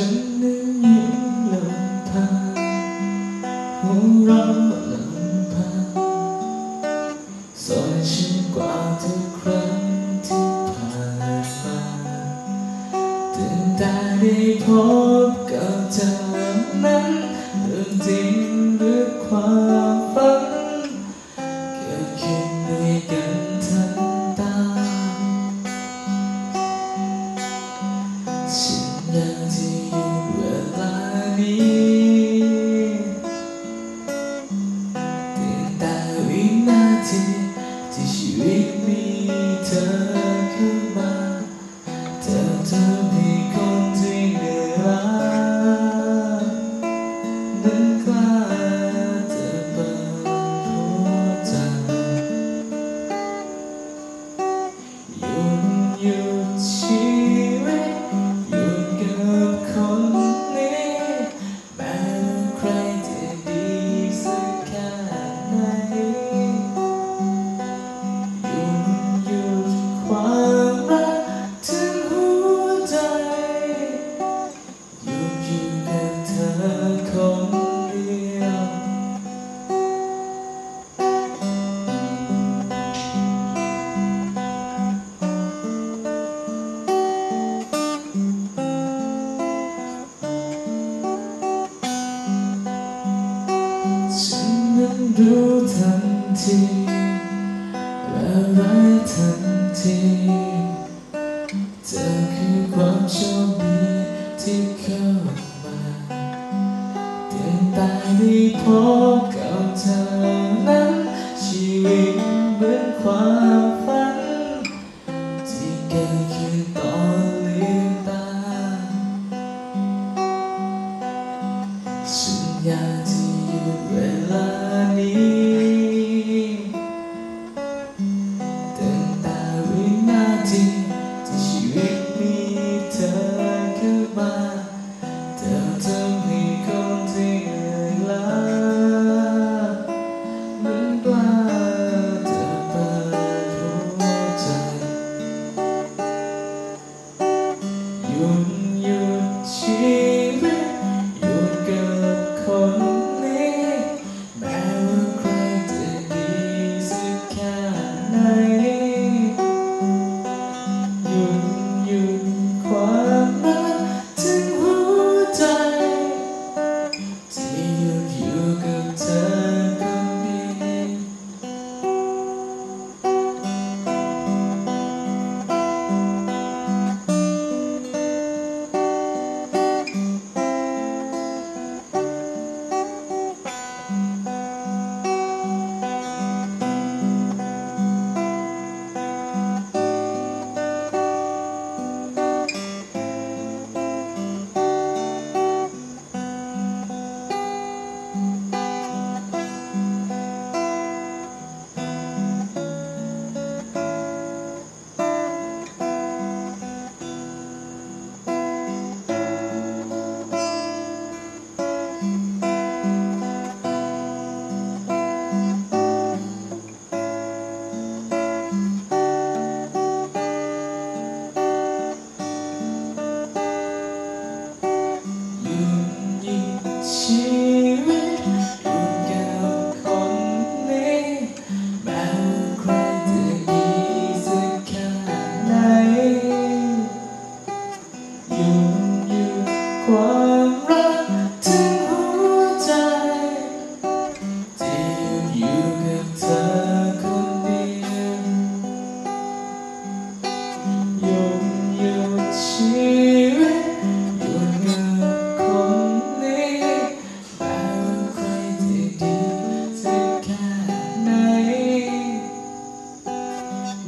ฉันนั้นยังลำพังหัวเราะลำพังสอนฉันกว่าทุกครั้งที่ผ่านมาตื่นตาได้พบกับเธอนั้นเรื่องจริงหรือความฝันเกิดขึ้นด้วยกันทันตาฉั ทันทีและร้ทันทีเธอคือความโชคดีที่เข้ามาเตือนตายได้พบกับเธอ น ชีวิตอยู่กับคนนี้ม้ว่าใครจะดีสักแค่ไหน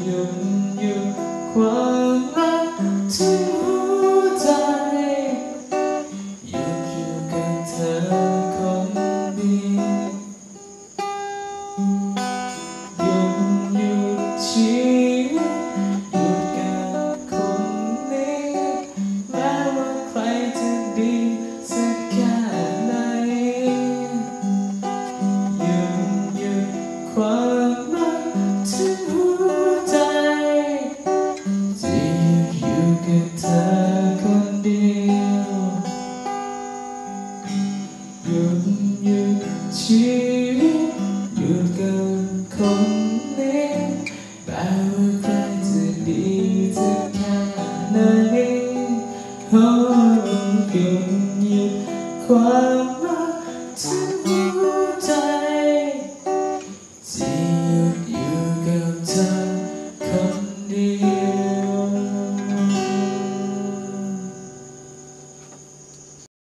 ยุดหยุดคว เธอคนเดียวหยุดหยุดชีวิตหยุดกับคนนี้แม้ว่าใครจะดีจะแค่ไหนโอ้หยุดหยุดความ